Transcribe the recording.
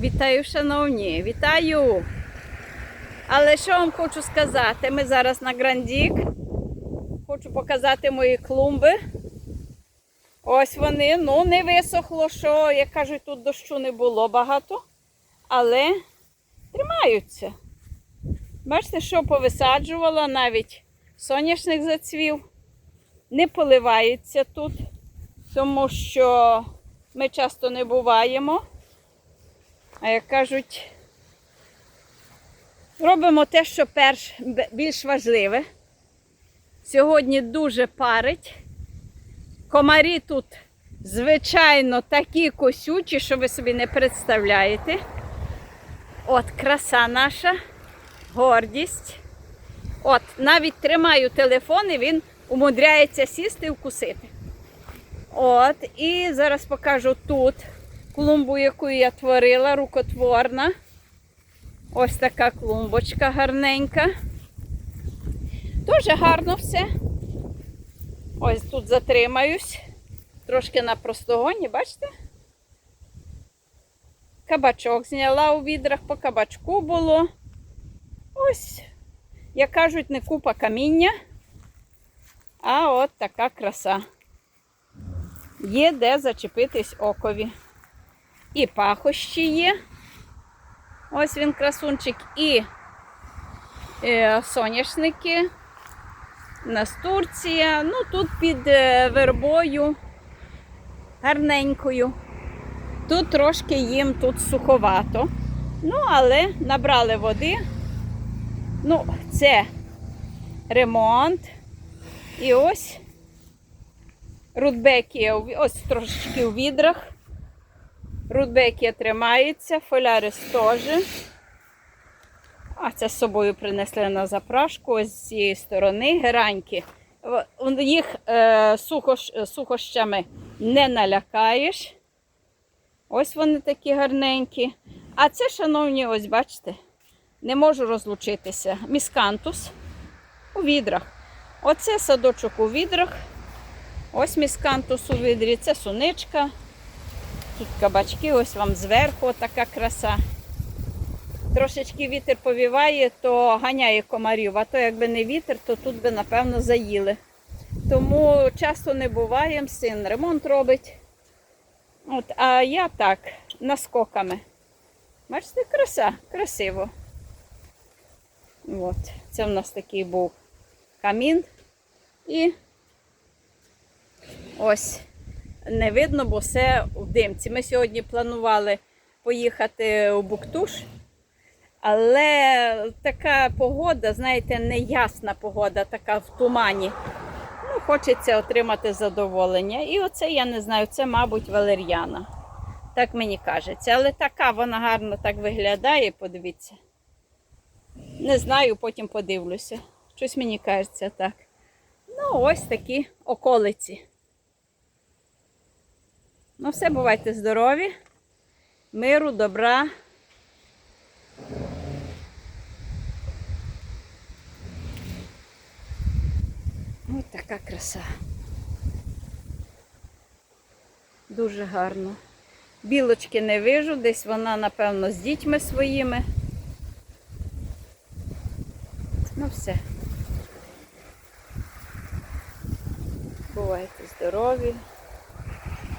Вітаю, шановні, вітаю! Але що вам хочу сказати? Ми зараз на Грандік. Хочу показати мої клумби. Ось вони, ну не висохло, що, як кажуть, тут дощу не було багато, але тримаються. Бачите, що повисаджувала, навіть соняшник зацвів. Не поливається тут, тому що ми часто не буваємо. А як кажуть, робимо те, що перш більш важливе. Сьогодні дуже парить. Комарі тут, звичайно, такі косючі, що ви собі не представляєте. От краса наша, гордість. От, навіть тримаю телефон і він умудряється сісти і вкусити. От, і зараз покажу тут клумбу, яку я творила, рукотворна. Ось така клумбочка гарненька. Дуже гарно все. Ось тут затримаюсь. Трошки на простогоні, бачите? Кабачок зняла у відрах, по кабачку було. Ось, як кажуть, не купа каміння, а от така краса. Є де зачепитись окові. І пахощі є. Ось він красунчик, і е, соняшники. Настурція. Ну, тут під е, вербою гарненькою. Тут трошки їм тут суховато. Ну, але набрали води. Ну, це ремонт. І ось рудбекія, ось трошечки у відрах. Рудбекія тримається, фолярис теж. А це з собою принесли на запрашку ось з цієї сторони. Гераньки. Їх е, сухош, сухощами не налякаєш. Ось вони такі гарненькі. А це, шановні, ось бачите, не можу розлучитися. Міскантус у відрах. Оце садочок у відрах. Ось міскантус у відрі, це суничка. Тут кабачки, ось вам зверху така краса. Трошечки вітер повіває, то ганяє комарів, а то якби не вітер, то тут би, напевно, заїли. Тому часто не буває, син ремонт робить. От, а я так, наскоками. Бачите, краса, красиво. От, це в нас такий був камін. І ось не видно, бо все в димці. Ми сьогодні планували поїхати у Буктуш, але така погода, знаєте, неясна погода, така в тумані. Ну, хочеться отримати задоволення. І оце, я не знаю, це, мабуть, валер'яна. Так мені кажеться. Але така вона гарно так виглядає, подивіться. Не знаю, потім подивлюся. Щось мені кажеться так. Ну, ось такі околиці. Ну, все, бувайте здорові, миру, добра. Ось така краса. Дуже гарно. Білочки не вижу, десь вона, напевно, з дітьми своїми. Ну все. Бувайте здорові.